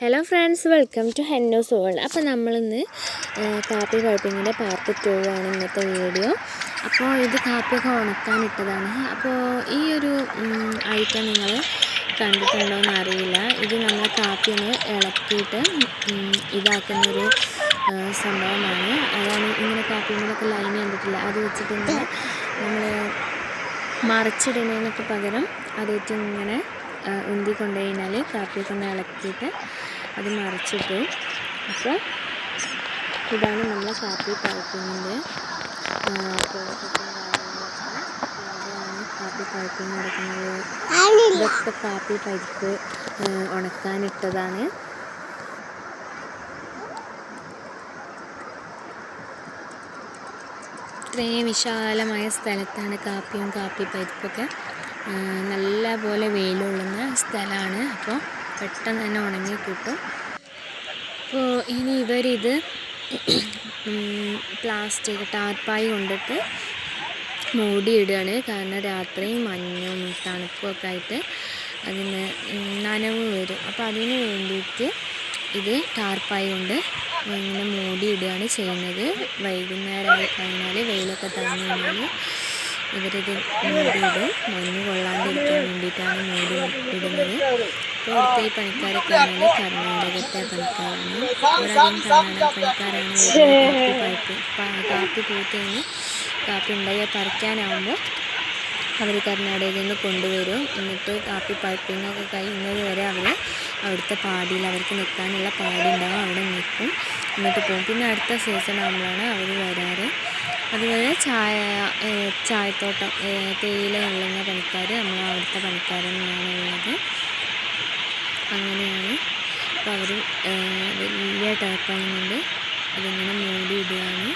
Hello friends welcome to Hennos world അപ്പോൾ നമ്മളിന്ന് കാപ്പി പഴുപ്പിങ്ങിന്റെ പാർട്ട് ടു ആണ് ഇന്നത്തെ വീഡിയോ അപ്പോൾ ഇത് കാപ്പിയൊക്കെ ഉണക്കാനിട്ടതാണ് അപ്പോൾ ഈ ഒരു ഐറ്റം നിങ്ങൾ കണ്ടിട്ടുണ്ടോ എന്ന് അറിയില്ല. ഇത് നമ്മൾ കാപ്പിയൊന്ന് ഇളക്കിയിട്ട് ഇതാക്കുന്നൊരു സംഭവമാണ്. അതാണ് ഇങ്ങനെ കാപ്പിയിലൊക്കെ ലൈൻ കണ്ടിട്ടില്ല? അത് വെച്ചിട്ട് നമ്മൾ മറിച്ചിടുന്നതിനൊക്കെ പകരം അത് ഇങ്ങനെ ഉന്തി കൊണ്ടു കഴിഞ്ഞാൽ കാപ്പിയൊക്കെ ഒന്ന് ഇളക്കിയിട്ട് അത് മറിച്ചിട്ടു. അപ്പോൾ ഇതാണ് നമ്മൾ കാപ്പി പഴുക്കുന്നത്. കാപ്പി പഴുപ്പിങ് നടക്കുന്നത് ഇതൊക്കെ കാപ്പി പരിപ്പ് ഉണക്കാനിട്ടതാണ്. ഇത്രയും വിശാലമായ സ്ഥലത്താണ് കാപ്പിയും കാപ്പി പരിപ്പൊക്കെ നല്ല പോലെ വെയിലുള്ളുന്ന സ്ഥലമാണ് അപ്പോൾ പെട്ടെന്ന് തന്നെ ഉണങ്ങി കിട്ടും. അപ്പോൾ ഇനി ഇവരിത് പ്ലാസ്റ്റിക് ടാർപ്പായി കൊണ്ടിട്ട് മൂടിയിടുകയാണ്. കാരണം രാത്രി മഞ്ഞും തണുപ്പും ഒക്കെ ആയിട്ട് അതിന് നനവ് വരും. അപ്പോൾ അതിന് വേണ്ടിയിട്ട് ഇത് ടാർപ്പായി കൊണ്ട് ഇങ്ങനെ മൂടിയിടുകയാണ് ചെയ്യുന്നത്. വൈകുന്നേരമായി കഴിഞ്ഞാൽ വെയിലൊക്കെ തന്നു കഴിഞ്ഞാൽ ഇവരിത് മൂടിയിടും. മഞ്ഞ് കൊള്ളാണ്ടിരിക്കാൻ വേണ്ടിയിട്ടാണ് മൂടി ഇടുന്നത്. ഇപ്പോൾ അടുത്ത ഈ പണിക്കാരൊക്കെ ആണെങ്കിൽ കർണാടകത്തെ പണിക്കാരാണ്. അവരധികം കർണാടക പണിക്കാരാണ് കാപ്പി കാപ്പി പൂത്ത് കഴിഞ്ഞ് കാപ്പി ഉണ്ടായി. പറിക്കാനാവുമ്പോൾ അവർ കർണാടകയിൽ നിന്ന് കൊണ്ടുവരും. എന്നിട്ട് കാപ്പി പൈപ്പിങ്ങൊക്കെ കഴിയുന്നത് വരെ അവർ അവിടുത്തെ പാടിയിൽ അവർക്ക് നിൽക്കാനുള്ള പാടി ഉണ്ടാവും അവിടെ നിൽക്കും. എന്നിട്ട് പോകും. പിന്നെ അടുത്ത സീസൺ ആകുമ്പോഴാണ് അവർ വരാറ്. അതുപോലെ ചായ ചായത്തോട്ടം തേയില ഉള്ളുന്ന പണിക്കാർ നമ്മൾ അവിടുത്തെ പണിക്കാർ തന്നെയാണ് ഉള്ളത്. അങ്ങനെയാണ്. അപ്പോൾ അവർ വലിയ ടാപ്പാകുന്നുണ്ട് അതിങ്ങനെ മൂടി ഇടുകയാണ്.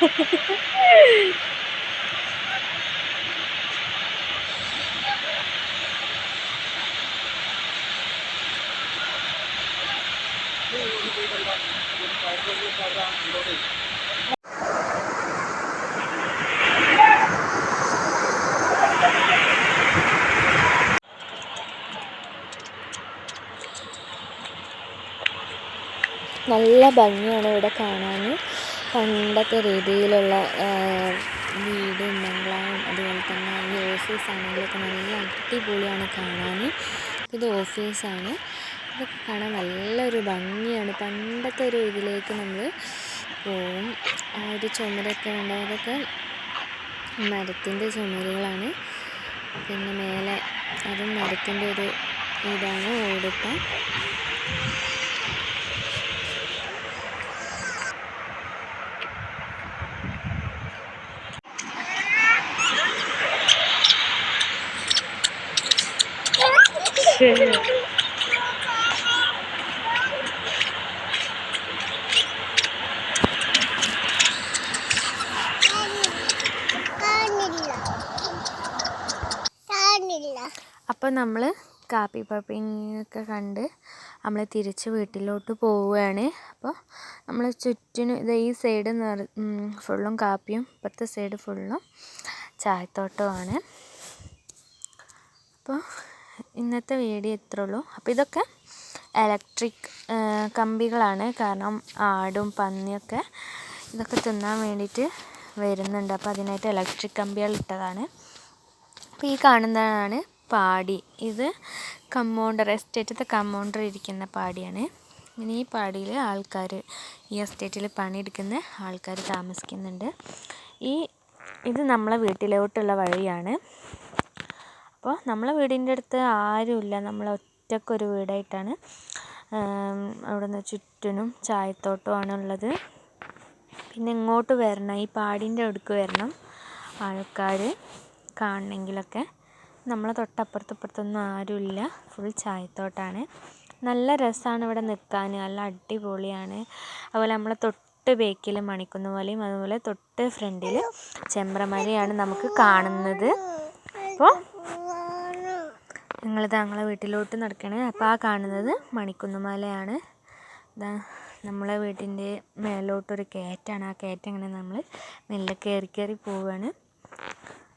നല്ല ഭംഗിയാണ് ഇവിടെ കാണാൻ. പണ്ടത്തെ രീതിയിലുള്ള വീട് ബംഗ്ലാവും അതുപോലെ തന്നെ ഈ ഓഫീസ് ആണെങ്കിലൊക്കെ നല്ല അടിപൊളിയാണ് കാണാൻ. ഇത് ഓഫീസാണ് ഇതൊക്കെ കാണാൻ നല്ലൊരു ഭംഗിയാണ്. പണ്ടത്തെ ഒരു ഇതിലേക്ക് നമ്മൾ പോവും. ആ ഒരു ചുമരൊക്കെ ഉണ്ട് അതൊക്കെ മരത്തിന്റെ ചുമരുകളാണ്. പിന്നെ മേലെ അതും മരത്തിന്റെ ഒരു ഇതാണ് ഓടിട്ട ശരി. അപ്പോൾ നമ്മൾ കാപ്പി പപ്പിങ്ങൊക്കെ കണ്ട് നമ്മൾ തിരിച്ച് വീട്ടിലോട്ട് പോവുകയാണ്. അപ്പോൾ നമ്മൾ ചുറ്റിനും ഇത് ഈ സൈഡ് നിറ ഫുള്ളും കാപ്പിയും ഇപ്പുറത്തെ സൈഡ് ഫുള്ളും ചായത്തോട്ടമാണ് അപ്പോൾ ഇന്നത്തെ വീഡിയോ ഇത്രേ ഉള്ളൂ അപ്പോൾ ഇതൊക്കെ ഇലക്ട്രിക് കമ്പികളാണ്. കാരണം ആടും പന്നിയൊക്കെ ഇതൊക്കെ തിന്നാൻ വേണ്ടിയിട്ട് വരുന്നുണ്ട്. അപ്പോൾ അതിനായിട്ട് ഇലക്ട്രിക് കമ്പികൾ ഇട്ടതാണ്. അപ്പോൾ ഈ കാണുന്നതാണ് പാടി. ഇത് കമ്പൗണ്ടർ എസ്റ്റേറ്റത്തെ കമ്പൗണ്ടർ ഇരിക്കുന്ന പാടിയാണ്. ഇങ്ങനെ ഈ പാടിയിൽ ആൾക്കാർ ഈ എസ്റ്റേറ്റിൽ പണിയെടുക്കുന്ന ആൾക്കാർ താമസിക്കുന്നുണ്ട്. ഈ ഇത് നമ്മളെ വീട്ടിലോട്ടുള്ള വഴിയാണ്. അപ്പോൾ നമ്മളെ വീടിന്റെ അടുത്ത് ആരുമില്ല. നമ്മൾ ഒറ്റക്കൊരു വീടായിട്ടാണ്. അവിടെ നിന്ന് ചുറ്റിനും ചായത്തോട്ടമാണ് ഉള്ളത് പിന്നെ ഇങ്ങോട്ട് വരണം. ഈ പാടിന്റെ അടുക്ക് വരണം. ആൾക്കാർ കാണണമെങ്കിലൊക്കെ. നമ്മളെ തൊട്ടപ്പുറത്തും ഇപ്പുറത്തൊന്നും ആരുമില്ല. ഫുൾ ചായത്തോട്ടമാണ് നല്ല രസമാണ് ഇവിടെ നിൽക്കാൻ. നല്ല അടിപൊളിയാണ്. അതുപോലെ നമ്മളെ തൊട്ട് ബേക്കിൽ മണിക്കുന്ന പോലെയും അതുപോലെ തൊട്ട് ഫ്രണ്ടിൽ ചെമ്പ്രമലയാണ് നമുക്ക് കാണുന്നത്. അപ്പോൾ ഞങ്ങൾ ഞങ്ങളെ വീട്ടിലോട്ട് നടക്കണേ. അപ്പോൾ ആ കാണുന്നത് മണിക്കുന്നുമലയാണ്. നമ്മളെ വീട്ടിന്റെ മേലോട്ടൊരു കയറ്റാണ് ആ കയറ്റം ഇങ്ങനെ നമ്മൾ മെല്ലെ കയറി കയറി പോവുകയാണ്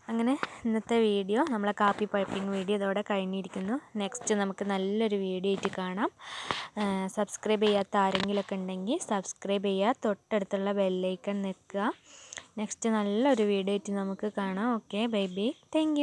അങ്ങനെ ഇന്നത്തെ വീഡിയോ നമ്മളെ കാപ്പി പൈപ്പിംഗ് വീഡിയോ ഇതോടെ കഴിഞ്ഞിരിക്കുന്നു. നെക്സ്റ്റ് നമുക്ക് നല്ലൊരു വീഡിയോ ആയിട്ട് കാണാം. സബ്സ്ക്രൈബ് ചെയ്യാത്ത ആരെങ്കിലുമൊക്കെ ഉണ്ടെങ്കിൽ സബ്സ്ക്രൈബ് ചെയ്യുക തൊട്ടടുത്തുള്ള ബെല്ലൈക്കൺ നിൽക്കുക. നെക്സ്റ്റ് നല്ലൊരു വീഡിയോ ആയിട്ട് നമുക്ക് കാണാം. Okay bye bye thank